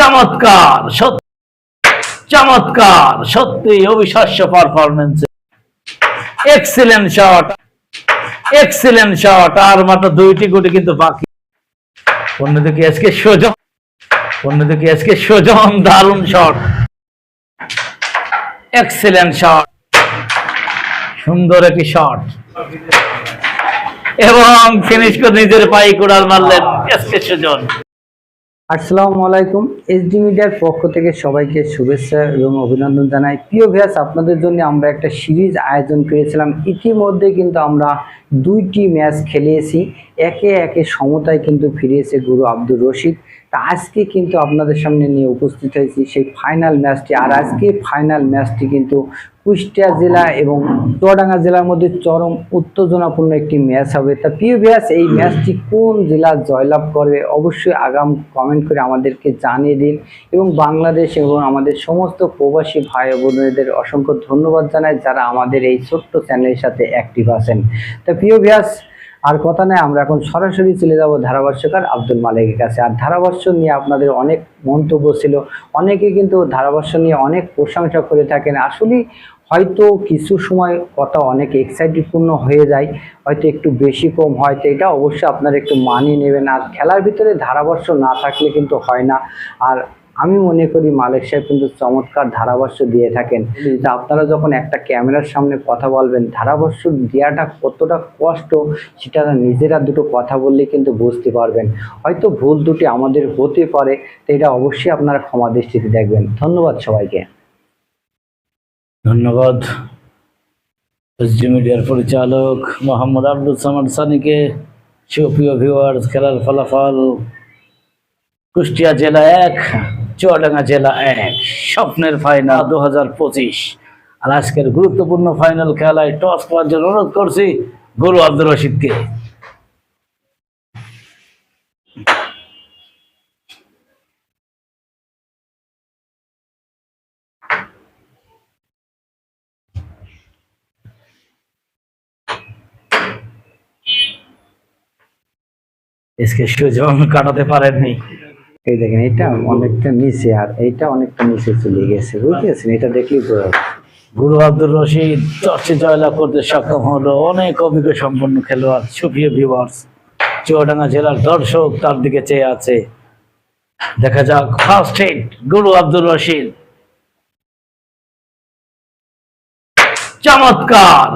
চমৎকার সত্যি চমৎকার, সত্যি অবিশ্বাস্য performance excellent shot excellent shot আর মাত্র দুইটি গুটি কিন্তু বাকি। অন্যদিকে আজকে সোজন অন্যদিকে আজকে সোজন দারুণ শট এক্সিলেন্ট শট সুন্দর একটি শট এবং ফিনিশ করে নিজের পায়ে কোড়াল মারলেন এসকে সুজন। আসসালামু আলাইকুম এসডি মিডিয়ার পক্ষ থেকে সবাইকে শুভেচ্ছা এবং অভিনন্দন জানাই। প্রিয় ভিয়াস আপনাদের জন্য আমরা একটা সিরিজ আয়োজন করেছিলাম। ইতিমধ্যে কিন্তু আমরা দুইটি ম্যাচ খেলিয়েছি। একে একে সমতায় কিন্তু ফিরিয়েছে গুরু আব্দুর রশিদ। তা আজকে কিন্তু আপনাদের সামনে নিয়ে উপস্থিত হয়েছি সেই ফাইনাল ম্যাচটি আর আজকে ফাইনাল ম্যাচটি কিন্তু কুষ্টিয়া জেলা এবং চুয়াডাঙ্গা জেলার মধ্যে চরম উত্তেজনাপূর্ণ একটি ম্যাচ হবে। তা প্রিয় ভিয়াস এই ম্যাচটি কোন জেলা জয়লাভ করবে অবশ্যই আগাম কমেন্ট করে আমাদেরকে জানিয়ে দিন। এবং বাংলাদেশ এবং আমাদের সমস্ত প্রবাসী ভাই বোনদের অসংখ্য ধন্যবাদ জানাই যারা আমাদের এই ছোট্ট চ্যানেলের সাথে অ্যাক্টিভ আছেন। তা প্রিয় ভিয়াস আর কথা নয় আমরা এখন সরাসরি চলে যাব ধারাভাষ্যকার আব্দুল মালিকের কাছে। আর ধারাভাষ্য নিয়ে আপনাদের অনেক মন্তব্য ছিল, অনেকে কিন্তু ধারাভাষ্য নিয়ে অনেক প্রশংসা করে থাকেন। আসলে হয়তো কিছু সময় কথা অনেক এক্সাইটেডপূর্ণ হয়ে যায়, হয়তো একটু বেশি কম হয়, তো এটা অবশ্যই আপনারা একটু মানিয়ে নেবেন। আর খেলার ভিতরে ধারাভাষ্য না থাকলে কিন্তু হয় না। আর আমি মনে করি মালিক সাহেব কিন্তু চমৎকার ধারাভাষ্য দিয়ে থাকেন। আপনারা যখন একটা ক্যামেরার সামনে কথা বলবেন ধারাভাষ্য দেওয়াটা কতটা কষ্ট সেটা নিজেরা দুটো কথা বললে কিন্তু বুঝতে পারবেন। হয়তো ভুল দুটি আমাদের হতে পারে তো এটা অবশ্যই আপনারা ক্ষমা দৃষ্টিতে দেখবেন। ধন্যবাদ সবাইকে। ধন্যবাদ। এসডি মিডিয়ার পরিচালক মোহাম্মদ আব্দুল সামাদ সানিকে সুপ্রিয় ভিউয়ার্স খেলার ফলাফল কুষ্টিয়া জেলা এক। চুয়াডাঙ্গা জেলা এক। স্বপ্নের ফাইনাল দু হাজার পঁচিশ। আর আজকের গুরুত্বপূর্ণ ফাইনাল খেলায় টস করার জন্য অনুরোধ করছি গুরু আব্দুর রশিদকে। এসকে কাটাতে পারেননি। এই দেখেন, এটা অনেকটা নিচে, আর এইটা অনেকটা নিচে চলে গেছে বুঝতেছেন এটা দেখলেই বোঝা গুরু আব্দুর রশিদ চর্চে জয়লাভ করতে সক্ষম হলো। অনেক অভিজ্ঞ সম্পন্ন খেলোয়াড়, সুপ্রিয় ভিউয়ার্স চুয়াডাঙ্গা জেলার দর্শক তার দিকে চেয়ে আছে। দেখা যাক ফার্স্ট হিট গুরু আব্দুর রশিদ। চমৎকার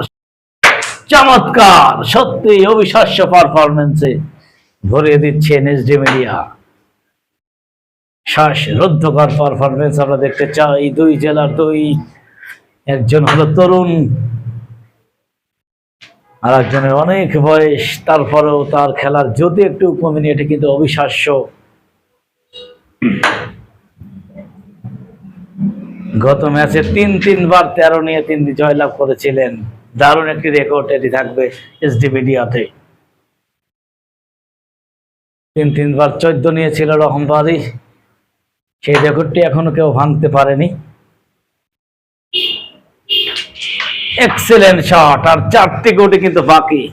চমৎকার সত্যি অবিশ্বাস্য পারফরমেন্সে ভরিয়ে দিচ্ছে এনএসডি মিডিয়া শ্বাস রুদ্ধকর পারফরমেন্স আমরা দেখতে চাই। দুই জেলার দুই। একজন হলো তরুণ আর একজনের অনেক বয়স। তারপরেও তার খেলার যদি একটু কমেনি এটা কিন্তু অবিশ্বাস্য। গত ম্যাচে তিন তিনবার তেরো নিয়ে তিন জয়লাভ করেছিলেন। দারুণ একটি রেকর্ড এটি থাকবে এসডি মিডিয়াতে তিন তিনবার চোদ্দ নিয়েছিল রহমবাদী সেই রেকর্ডটি এখনও কেউ ভাঙতে পারেনি। এক্সেলেন্ট শট আর চারটি গোটি কিন্তু বাকি।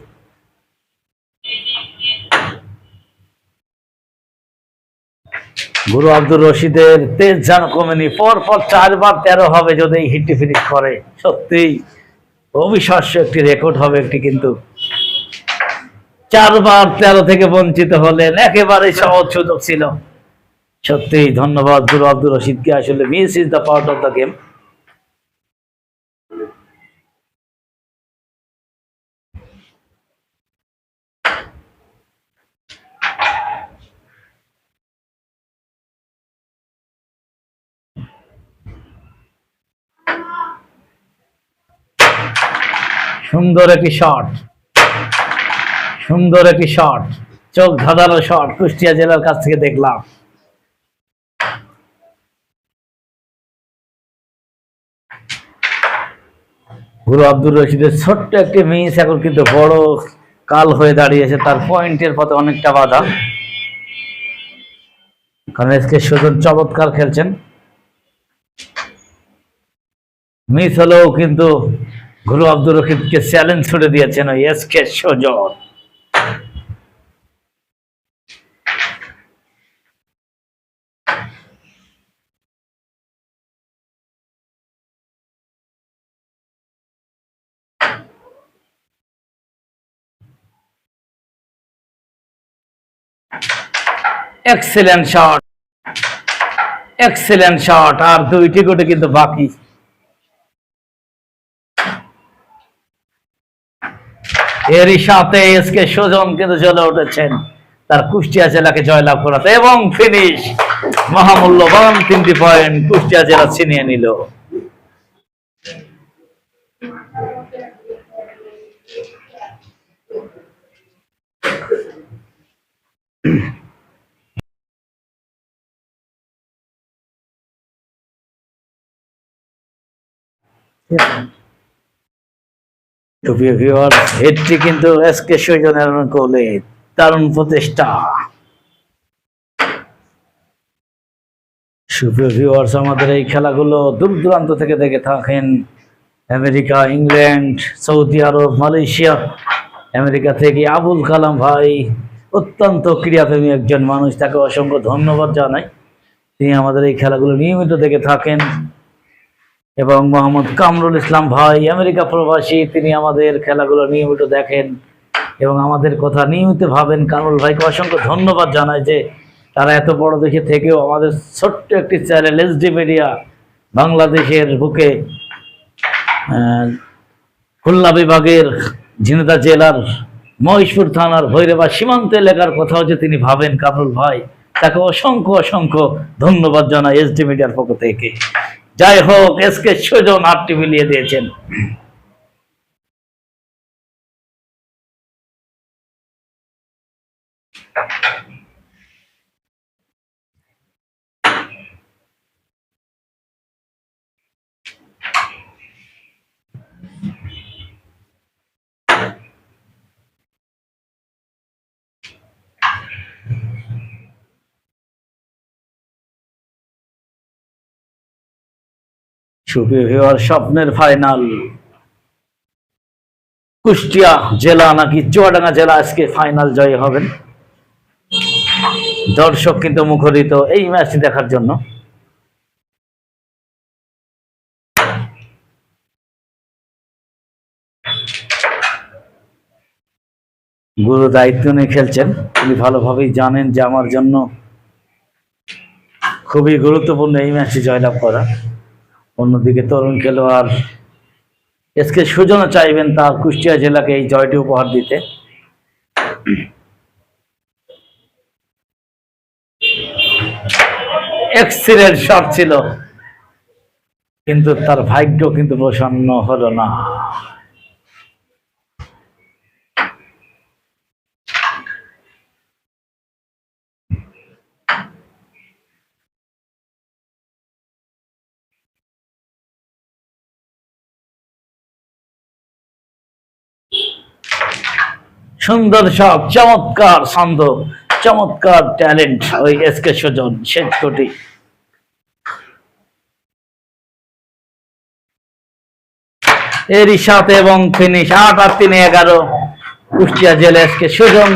গুরু আব্দুর রশিদের তেজ যেন কমেনি পর পর চারবার তেরো হবে যদি এই হিটটি ফিনিশ করে। সত্যি অবিশ্বাস্য একটি রেকর্ড হবে একটি কিন্তু। চারবার তেরো থেকে বঞ্চিত হলেন একেবারে সহজ সুযোগ ছিল। সত্যি, ধন্যবাদ গুরু আব্দুর রশিদকে। আসলে miss is the part of the game. সুন্দর একটি শট সুন্দর একটি শট চোখ ধাঁধানো শট কুষ্টিয়া জেলার কাছ থেকে দেখলাম। গুরু আব্দুর রশিদের ছোট্ট একটি মিস এখন কিন্তু বড় কাল হয়ে দাঁড়িয়েছে। তার পয়েন্টের পথে অনেকটা বাধা। কারণ এসকে সুজন চমৎকার খেলছেন। মিস হলেও কিন্তু গুরু আব্দুর রশিদকে চ্যালেঞ্জ ছুড়ে দিয়েছেন ওই SK Sujon. Excellent shot excellent shot আর দুইটি গোটে কিন্তু বাকি। এরই সাথে এসকে সুজন কিন্তু জ্বলে উঠেছেন। তার কুষ্টিয়া জেলাকে জয়লাভ করাতে। এবং ফিনিশ মহামূল্যবান তিনটি পয়েন্ট কুষ্টিয়া জেলা ছিনিয়ে নিল। সুপ্রিয় কিন্তু সুজনের কোলে দারুণ সুপ্রিয় ভিউয়ার্স আমাদের এই খেলাগুলো দূর দূরান্ত থেকে দেখে থাকেন। America, England, Saudi Arab, Malaysia, America থেকে আবুল কালাম ভাই, অত্যন্ত ক্রীড়াপ্রেমী একজন মানুষ, তাকে অসংখ্য ধন্যবাদ জানাই। তিনি আমাদের এই খেলাগুলো নিয়মিত দেখে থাকেন। এবং মোহাম্মদ কামরুল ইসলাম ভাই, আমেরিকা প্রবাসী, তিনি আমাদের খেলাগুলো নিয়মিত দেখেন এবং আমাদের কথা নিয়মিত ভাবেন। কামরুল ভাইকে অসংখ্য ধন্যবাদ জানাই যে তারা এত বড় দেশে থেকেও আমাদের ছোট্ট একটি চ্যানেল এসডি মিডিয়া, বাংলাদেশের বুকে খুলনা বিভাগের ঝিনাইদহ জেলার মহেশপুর থানার ভৈরবা সীমান্ত এলাকার কথাও যে তিনি ভাবেন, কামরুল ভাই। তাকে অসংখ্য অসংখ্য ধন্যবাদ জানাই এসডি মিডিয়ার পক্ষ থেকে। যাই হোক এসকে সুজন আটটি মিলিয়ে দিয়েছেন। সুপ্রিয় ভিউয়ার স্বপ্নের ফাইনাল কুষ্টিয়া জেলা নাকি চুয়াডাঙ্গা জেলা আজকে ফাইনাল জয় হবেন। দর্শক কিন্তু মুখরিত এই ম্যাচটি দেখার জন্য। গুরু দায়িত্ব নিয়ে খেলছেন। তিনি ভালোভাবেই জানেন যে আমার জন্য খুবই গুরুত্বপূর্ণ এই ম্যাচটি জয়লাভ করা। অন্যদিকে তরুণ খেলোয়াড় এসকে সুজনও চাইবেন তার কুষ্টিয়া জেলাকে এই জয়টি উপহার দিতে। এক্সিলেন্ট শট ছিল, কিন্তু তার ভাগ্য কিন্তু প্রসন্ন হলো না। সুন্দর সব, চমৎকার ছন্দ চমৎকার ট্যালেন্ট ওই এস কে সুজন এরই সাথে এবং ফিনিশ আট আর তিনে, এগারো। কুষ্টিয়া জেলা এস কে সুজন,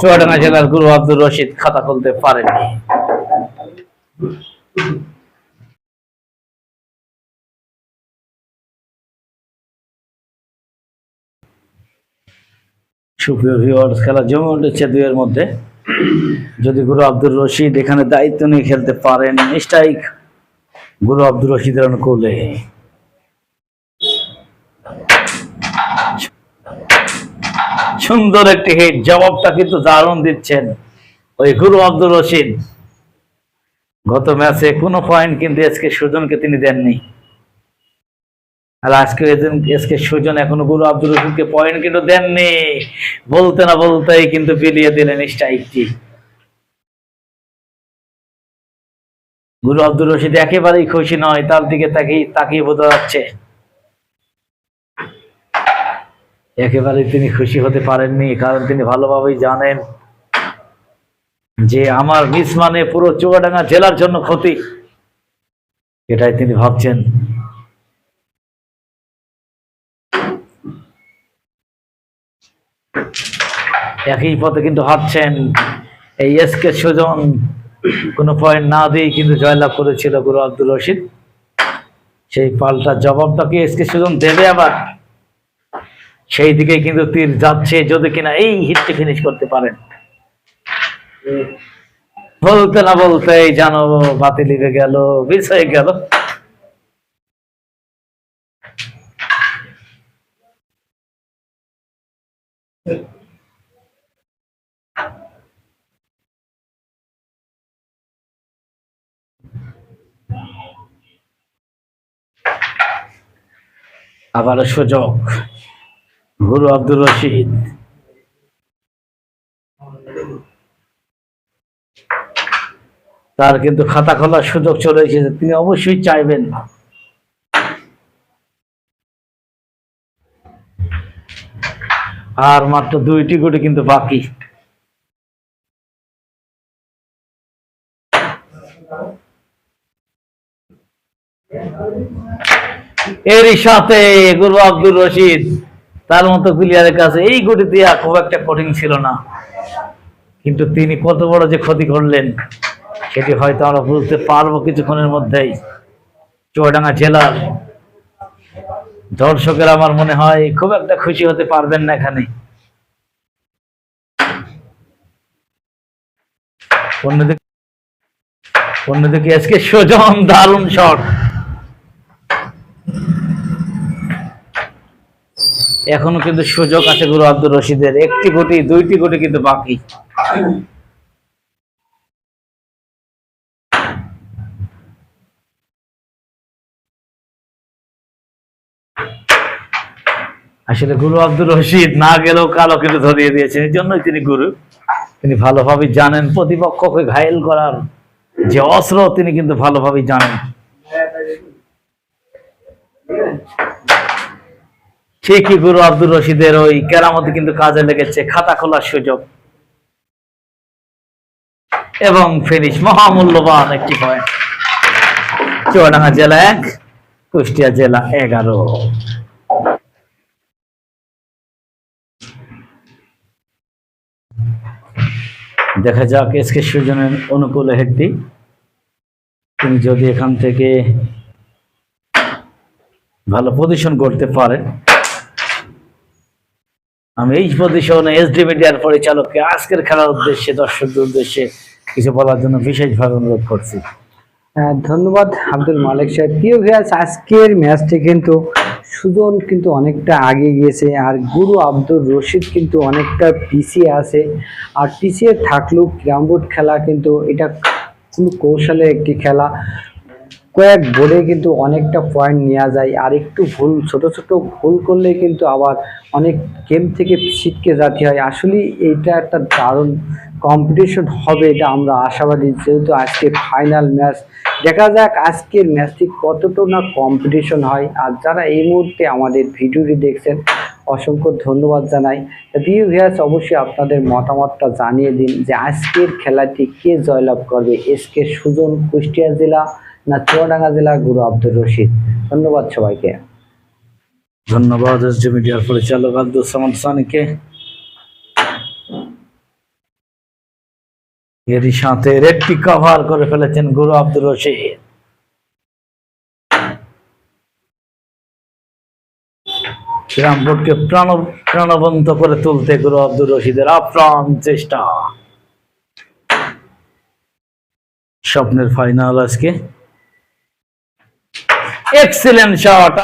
চুয়াডাঙ্গা জেলার গুরু আব্দুর রশিদ খাতা খুলতে পারেনি সুপ্রিয় ভিউয়ার্স খেলা জমে উঠেছে দুইয়ের মধ্যে। যদি গুরু আব্দুর রশিদ এখানে দায়িত্ব নিয়ে খেলতে পারেন স্ট্রাইক গুরু আব্দুর রশিদের অনুকূলে সুন্দর একটি হিট জবাবটা কিন্তু দারুণ দিচ্ছেন ওই গুরু আব্দুর রশিদ। গত ম্যাচে কোনো পয়েন্ট কিন্তু আজকে সুজনকে তিনি দেননি। আর আজকে এসকে সুজন এখনও গুরু আব্দুল রশিদকে পয়েন্ট কিন্তু দেননি। বলতে না বলতেই কিন্তু বিলিয়ে দিলেন স্ট্রাইকটি। গুরু আব্দুল রশিদ একেবারেই খুশি নয়, তার দিকে তাকিয়ে তাকিয়ে বোঝা যাচ্ছে। একেবারেই তিনি খুশি হতে পারেননি, কারণ তিনি ভালোভাবেই জানেন যে আমার মিস মানে পুরো চুয়াডাঙ্গা জেলার জন্য ক্ষতি। এটাই তিনি ভাবছেন। একই পথে কিন্তু হাঁটছেন। এই এস কে সুজন কোনো পয়েন্ট না দিয়ে কিন্তু জয়লাভ করেছিল গুরু আব্দুল রশিদ। সেই পাল্টা জবাবটা কি এস কে সুজন দেবে আবার। সেই দিকে কিন্তু তীর যাচ্ছে যদি কিনা এই হিটটি ফিনিশ করতে পারেন। বলতে না বলতেই জানো বাতি লিখে গেল হয়ে গেল। আবার সুযোগ। গুরু আব্দুর রশিদ। তার কিন্তু খাতা খোলার সুযোগ চলে এসেছে। তিনি অবশ্যই চাইবেন আর মাত্র দুইটি গুটি কিন্তু বাকি। এরই সাথে গুরু আব্দুর রশিদ, তার মতো প্লেয়ারের কাছে এই গুটি দেওয়া খুব একটা কঠিন ছিল না। কিন্তু তিনি কত বড় যে ক্ষতি করলেন, সেটি হয়তো আমরা বুঝতে পারব কিছুক্ষণের মধ্যেই। চুয়াডাঙ্গা জেলার দর্শকের আমার মনে হয় খুব একটা খুশি হতে পারবেন না এখানে। অন্যদিকে অন্যদিকে আজকে সুজন দারুণ শট। এখনও কিন্তু সুযোগ আছে গুরু আব্দুর রশিদের। একটি কোটি দুইটি কোটি কিন্তু বাকি। আসলে গুরু আব্দুর রশিদ না গেলেও কালো কিন্তু ধরিয়ে দিয়েছেন। এই জন্যই তিনি গুরু। তিনি ভালোভাবে জানেন, প্রতিপক্ষকে ঘায়েল করার যে অস্ত্র তিনি কিন্তু ভালোভাবে জানেন। ঠিকই গুরু আব্দুর রশিদের ওই কেরামতি কিন্তু কাজে লেগেছে, খাতা খোলার সুযোগ। এবং ফিনিশ মহামূল্যবান একটি পয়েন্ট চুয়াডাঙ্গা জেলা এক, কুষ্টিয়া জেলা এগারো। দেখা যাক এসকে সুজনের অনুকূলে হেডটি। তিনি যদি এখান থেকে ভালো পজিশন করতে পারেন আমি এই পজিশনে এসডি মিডিয়ার পরিচালককে আজকের খেলার উদ্দেশ্যে, দর্শকদের উদ্দেশ্যে কিছু বলার জন্য বিশেষভাবে অনুরোধ করছি। ধন্যবাদ আব্দুল মালিক সাহেব। প্রিয় ভিয়াস আজকের ম্যাচটি কিন্তু সুজন কিন্তু অনেকটা আগে গিয়েছে আর গুরু আব্দুল রশিদ কিন্তু অনেকটা পিছিয়ে আছে। আর পিছিয়ে থাকলেও ক্রামবোর্ড খেলা কিন্তু এটা কোনো কৌশলের একটি খেলা। কয়েক বোর্ডে কিন্তু অনেকটা পয়েন্ট নেওয়া যায়। আর একটু ভুল, ছোট ছোট ভুল করলে কিন্তু আবার অনেক গেম থেকে ছিটকে যাতে হয়। আসলে এইটা একটা দারুণ কম্পিটিশন হবে এটা আমরা আশাবাদী। যেহেতু আজকে ফাইনাল ম্যাচ দেখা যাক আজকের ম্যাচটি কতটা না কম্পিটিশন হয়। আর যারা এই মুহূর্তে আমাদের ভিডিওটি দেখছেন, অসংখ্য ধন্যবাদ জানাই। প্রিয় ভিয়াস অবশ্যই আপনাদের মতামতটা জানিয়ে দিন যে আজকের খেলাটি কে জয়লাভ করবে? এসকে সুজন, কুষ্টিয়া জেলা না, চুয়াডাঙ্গা জেলা গুরু আব্দুর রশিদ। ধন্যবাদ সবাইকে। ধন্যবাদ এসডি মিডিয়ার পরিচালক আব্দুল সামাদ সানিকে। এরই সাথে রেডটি কভার করে ফেলেছেন গুরু আব্দুর রশিদ। শ্রীরামপুরকে প্রাণ, প্রাণবন্ত করে তুলতে গুরু আব্দুর রশিদের আপ্রাণ চেষ্টা। স্বপ্নের ফাইনাল আজকে। এক্সিলেন্ট শট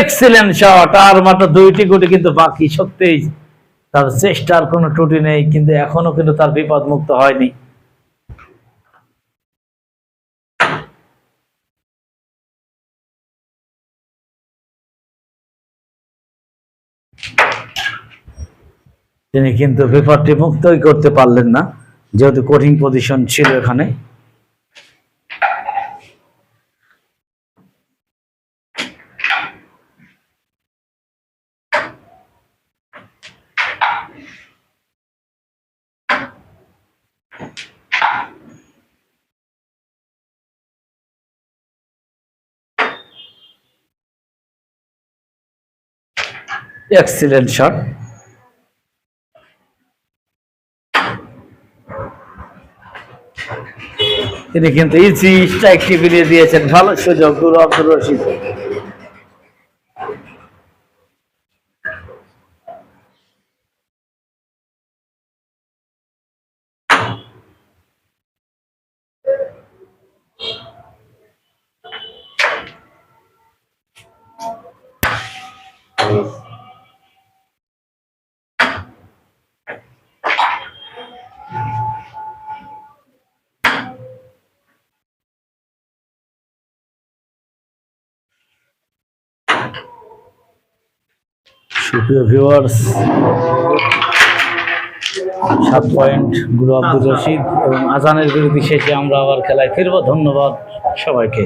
এক্সিলেন্ট শট আর মাত্র দুইটি গুটি কিন্তু বাকি, সত্যিই। তার চেষ্টার কোনো ত্রুটি নেই, কিন্তু এখনও কিন্তু তার বিপদ মুক্ত হয়নি। তিনি কিন্তু বিপদটি মুক্তই করতে পারলেন না, যেহেতু কঠিন পজিশন ছিল এখানে। এক্সিলেন্ট শট তিনি কিন্তু ইজি স্ট্রাইক টিপিয়ে দিয়েছেন। ভালো সুযোগ আব্দুর রশিদ। সুপ্রিয় ভিউয়ার্স সাত পয়েন্ট গুরু আব্দুর রশিদ এবং আজানের বিরতি শেষে আমরা আবার খেলায় ফিরবো। ধন্যবাদ সবাইকে।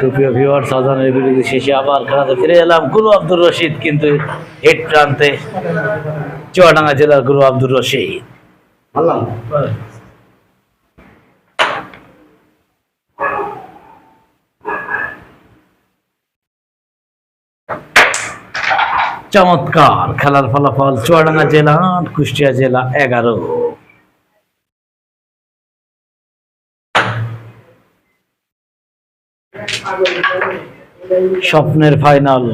সুপ্রিয় ভিউয়ার্স আজানের বিরতি শেষে আবার খেলাতে ফিরে এলাম গুরু আব্দুর রশিদ কিন্তু হেড প্রান্তে চুয়াডাঙ্গা জেলার গুরু আব্দুর রশিদ। চমৎকার খেলার ফলাফল চুয়াডাঙ্গা জেলা আট কুষ্টিয়া জেলা এগারো। স্বপ্নের ফাইনাল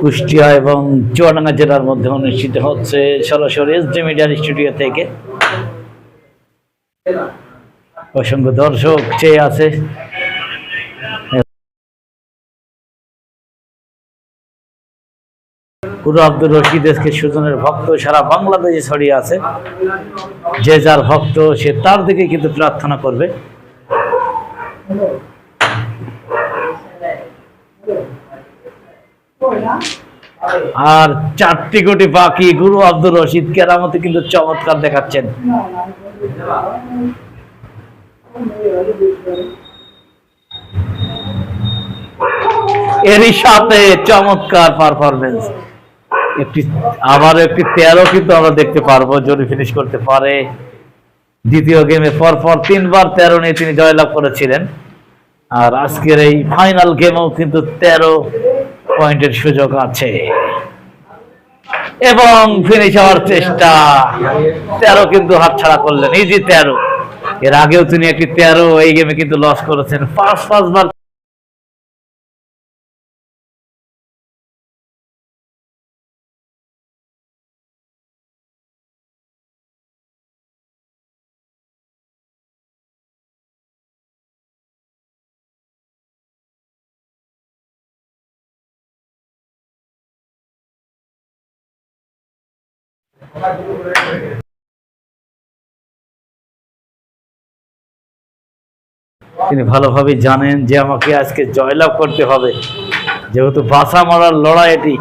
কুষ্টিয়া এবং চুয়াডাঙ্গা জেলার মধ্যে অনুষ্ঠিত হচ্ছে সরাসরি এস ডি মিডিয়ার স্টুডিও থেকে। অসংখ্য দর্শক চেয়ে আছে। গুরু আব্দুর রশিদ এসকে সুজনের ভক্ত, সারা বাংলাদেশে ছড়িয়ে আছে। যে যার ভক্ত, সে তার দিকে কিন্তু প্রার্থনা করবে। আর চারটি কোটি বাকি গুরু আব্দুর রশিদ কেরামতে কিন্তু চমৎকার দেখাচ্ছেন। এরই সাথে চমৎকার পারফরমেন্স একটি আবার একটি তেরো কিন্তু আমরা দেখতে পারব যদি ফিনিশ করতে পারে। দ্বিতীয় গেমে পর পর তিনবার তেরো নিয়ে তিনি জয়লাভ করেছিলেন। আর আজকের এই ফাইনাল গেমেও কিন্তু তেরো পয়েন্টের সুযোগ আছে। এবং ফিনিশ হওয়ার চেষ্টা। তেরো কিন্তু হাতছাড়া করলেন এই যে তেরো। এর আগেও তিনি একটি তেরো, এই গেমে কিন্তু লস করেছেন। পাঁচ পাঁচবার তিনি ভালোভাবে জানেন যে আমাকে আজকে জয়লাভ করতে হবে। যেহেতু বাসা মারার লড়াই এটি।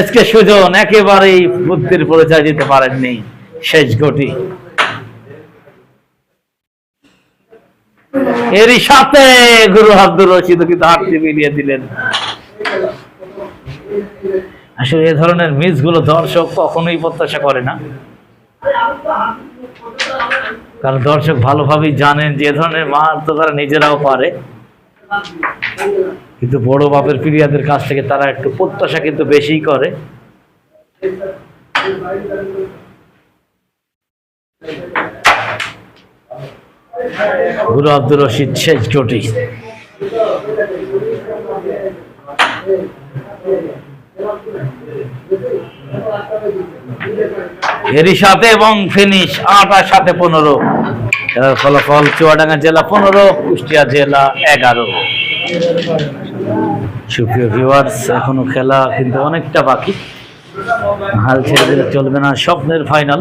আজকে সুজন একেবারেই বুদ্ধির পরিচয় দিতে পারেননি। শেষ গটি এরই সাথে গুরু আব্দুর রশিদ কিন্তু হাতটি মিলিয়ে দিলেন। আসলে এ ধরনের মিসগুলো দর্শক কখনোই প্রত্যাশা করে না। কারণ দর্শক ভালোভাবেই জানেন যে ধরনের মার তো তারা নিজেরাও পারে। কিন্তু বড় বাপের প্রিয়াদের কাছ থেকে তারা একটু প্রত্যাশা কিন্তু বেশিই করে। গুরু আব্দুর রশিদ শেষ জটি। এরই সাথে এবং ফিনিশ আট আর সাথে পনেরো। এর ফলাফল চুয়াডাঙ্গা জেলা পনেরো, কুষ্টিয়া জেলা এগারো। সুপ্রিয় ভিউয়ার্স এখনও খেলা কিন্তু অনেকটা বাকি। হাল ছেড়ে দিলে চলবে না স্বপ্নের ফাইনাল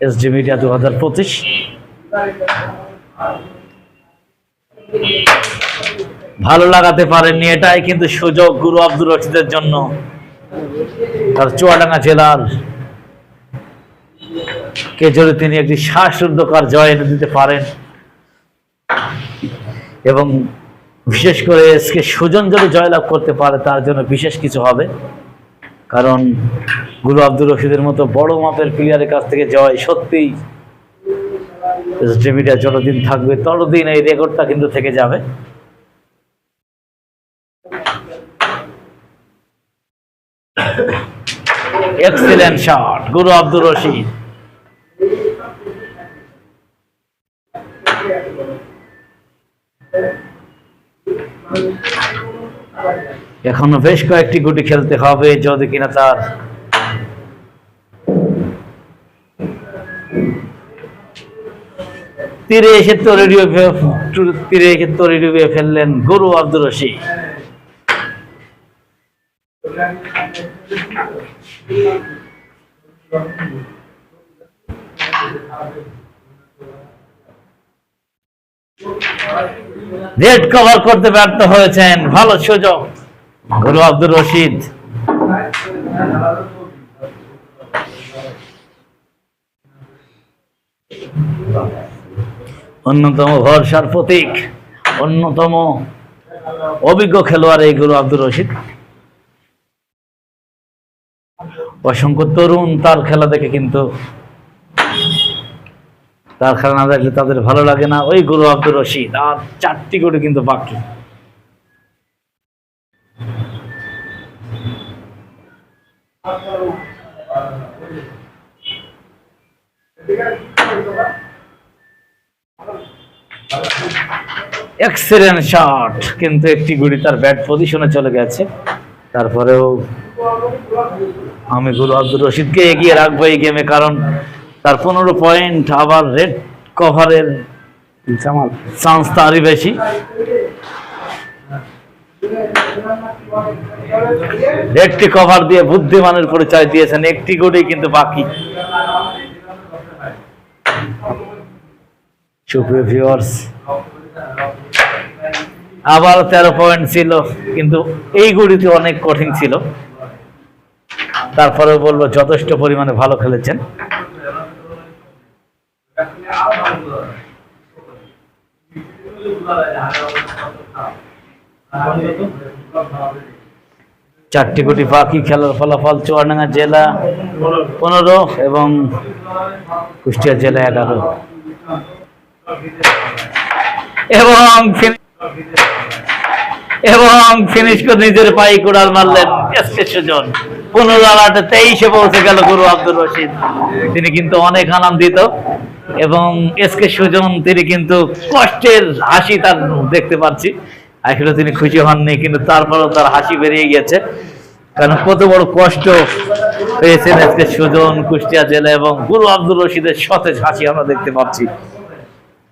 এস এসডি মিডিয়া দু হাজার পঁচিশ। ভালো লাগাতে পারেননি, এটাই কিন্তু সুযোগ গুরু আব্দুর রশিদের জন্য। তার চুয়াডাঙ্গা জেলার কে যদি তিনি একটি শ্বাসরুদ্ধকার জয় এনে দিতে পারেন। এবং বিশেষ করে এসকে সুজন যদি জয়লাভ করতে পারে, তার জন্য বিশেষ কিছু হবে। কারণ গুরু আব্দুর রশিদের মতো বড় মাপের প্লেয়ারের কাছ থেকে জয় সত্যিই যতদিন থাকবে, ততদিন এই রেকর্ডটা কিন্তু থেকে যাবে। এক্সিলেন্ট শট গুরু আব্দুর রশিদ। এখনও বেশ কয়েকটি গুটি খেলতে হবে, যদি কিনা তার তীরে এসে তো রেডিও তীরে এসে তো রেডিও ফেললেন গরু আব্দুর রশিদ। রেড কভার করতে ব্যর্থ হয়েছেন, ভালো সুযোগ, গুরু আব্দুর রশিদ। অন্যতম ভরসার প্রতীক, অন্যতম অভিজ্ঞ খেলোয়াড় এই গুরু আব্দুর রশিদ। অসংখ্য তরুণ তার খেলা দেখে কিন্তু তার খেলা না দেখলে তাদের ভালো লাগে না। ওই গুরু আব্দুর রশিদ আর চারটি করে কিন্তু বাকি। এক্সিলেন্ট শট কিন্তু একটি গুড়ি তার ব্যাট পজিশনে চলে গেছে। তারপরেও আমি গুরু আব্দুর রশিদকে এগিয়ে রাখব এই গেমে কারণ তার পনেরো পয়েন্ট আবার রেড কভারের চান্স তারই বেশি। রেডটি কভার দিয়ে বুদ্ধিমানের পরিচয় দিয়েছেন। একটি গুড়ি কিন্তু বাকি। আবার তেরো পয়েন্ট ছিল, কিন্তু এই গুড়িতে অনেক কঠিন ছিল। তারপরে বলব, যথেষ্ট পরিমাণে ভালো খেলেছেন। চারটি কোটি পাখি খেলার ফলাফল, চুয়াডাঙ্গা জেলা পনেরো এবং কুষ্টিয়া জেলা এগারো। এবং এবং ফিনিশ করে নিজের পায়ে মারলেন পনেরো তেইশে পৌঁছে গেল গুরু আব্দুর রশিদ। তিনি কিন্তু অনেক এবং এসকে সুজন তিনি কিন্তু কষ্টের হাসি তার দেখতে আসলে তিনি খুশি হননি, কিন্তু তার হাসি বেরিয়ে গেছে কারণ কত বড় কষ্ট পেয়েছেন সুজন কুষ্টিয়া জেলা এবং গুরু আব্দুর রশিদের সতেজ হাসি আমরা দেখতে পাচ্ছি।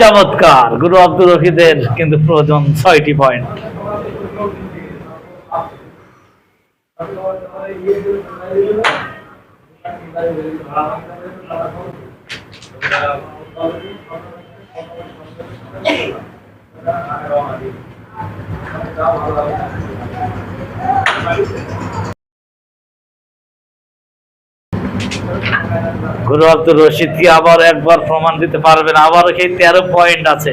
চমৎকার গুরু আব্দুর রশিদের কিন্তু প্রয়োজন ছয়টি পয়েন্ট গুরু আব্দুর রশিদ কি আবার একবার প্রমাণ দিতে পারবেন? আবার সেই তেরো পয়েন্ট আছে।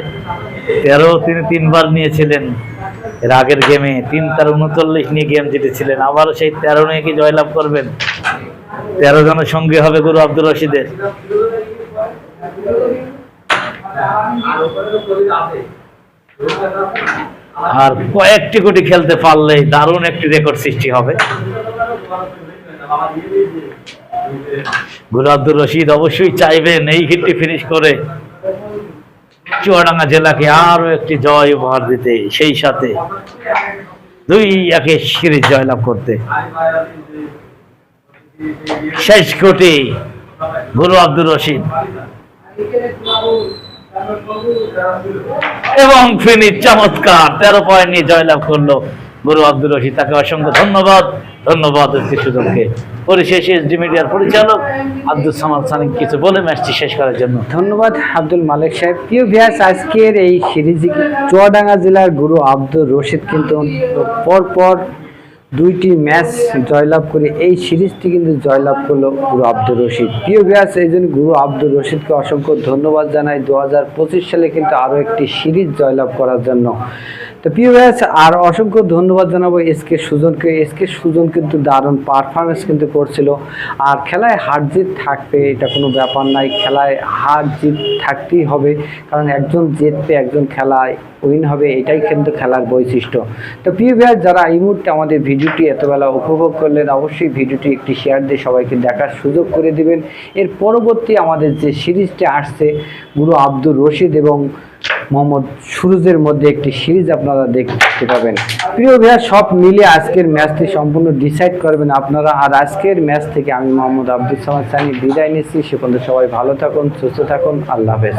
তেরো তিনি তিনবার নিয়েছিলেন এর আগের গেমে তিন তার উনচল্লিশ নিয়ে গেম জিতেছিলেন। আবার সেই তেরো নিয়ে কি জয়লাভ করবেন? তেরো জনের সঙ্গে হবে গুরু আব্দুর রশিদের। আর কয়েকটি কোটি খেলতে পারলে দারুণ একটি রেকর্ড সৃষ্টি হবে। গুরু আব্দুর রশিদ অবশ্যই চাইবেন এই হিটটি ফিনিশ করে। চুয়াডাঙ্গা জেলাকে আরও একটি জয় উপহার দিতে, সেই সাথে দুই একে সিরিজ জয়লাভ করতে। শেষ কোটি গুরু আব্দুর রশিদ। এবং ফিনিশ চমৎকার, তেরো পয়েন্ট নিয়ে জয়লাভ করল গুরু আব্দুর রশিদ। তাকে অসংখ্য ধন্যবাদ ধন্যবাদ সুজনকে পরিশেষে এসডি মিডিয়ার পরিচালক আব্দুল সামাদ সানিক কিছু বলে ম্যাচটি শেষ করার জন্য। ধন্যবাদ আব্দুল মালিক সাহেব। প্রিয় ভিয়াস আজকের এই সিরিজে চুয়াডাঙ্গা জেলার গুরু আব্দুল রশিদ কিন্তু পর পর দুইটি ম্যাচ জয়লাভ করে এই সিরিজটি কিন্তু জয়লাভ করল গুরু আব্দুল রশিদ। প্রিয় ভিয়াস এই জন্য গুরু আব্দুল রশিদকে অসংখ্য ধন্যবাদ জানাই। দু হাজার পঁচিশ সালে কিন্তু আরও একটি সিরিজ জয়লাভ করার জন্য। তো প্রিয় ভিয়াস আর অসংখ্য ধন্যবাদ জানাব এস কে সুজনকে। এস কে সুজন কিন্তু দারুণ পারফরমেন্স কিন্তু করছিল। আর খেলায় হার জিত থাকবে, এটা কোনো ব্যাপার নাই। খেলায় হার জিত থাকতেই হবে, কারণ একজন জিতবে, একজন খেলায় উইন হবে, এটাই কিন্তু খেলার বৈশিষ্ট্য। তো প্রিয় ভাইয়ার যারা এই মুহূর্তে আমাদের ভিডিও ভিডিওটি এতবেলা উপভোগ করলেন, অবশ্যই ভিডিওটি একটি শেয়ার দিয়ে সবাইকে দেখার সুযোগ করে দিবেন। এর পরবর্তী আমাদের যে সিরিজটি আসছে, গুরু আব্দুর রশিদ এবং মোহাম্মদ সুরুজের মধ্যে একটি সিরিজ আপনারা দেখতে পাবেন। প্রিয় ভাইয়া, সব মিলে আজকের ম্যাচটি সম্পূর্ণ ডিসাইড করবেন আপনারা। আর আজকের ম্যাচ থেকে আমি মোহাম্মদ আব্দুল সামাদ সানি বিদায় নিচ্ছি। সে পর্যন্ত সবাই ভালো থাকুন, সুস্থ থাকুন। আল্লাহ হাফেজ।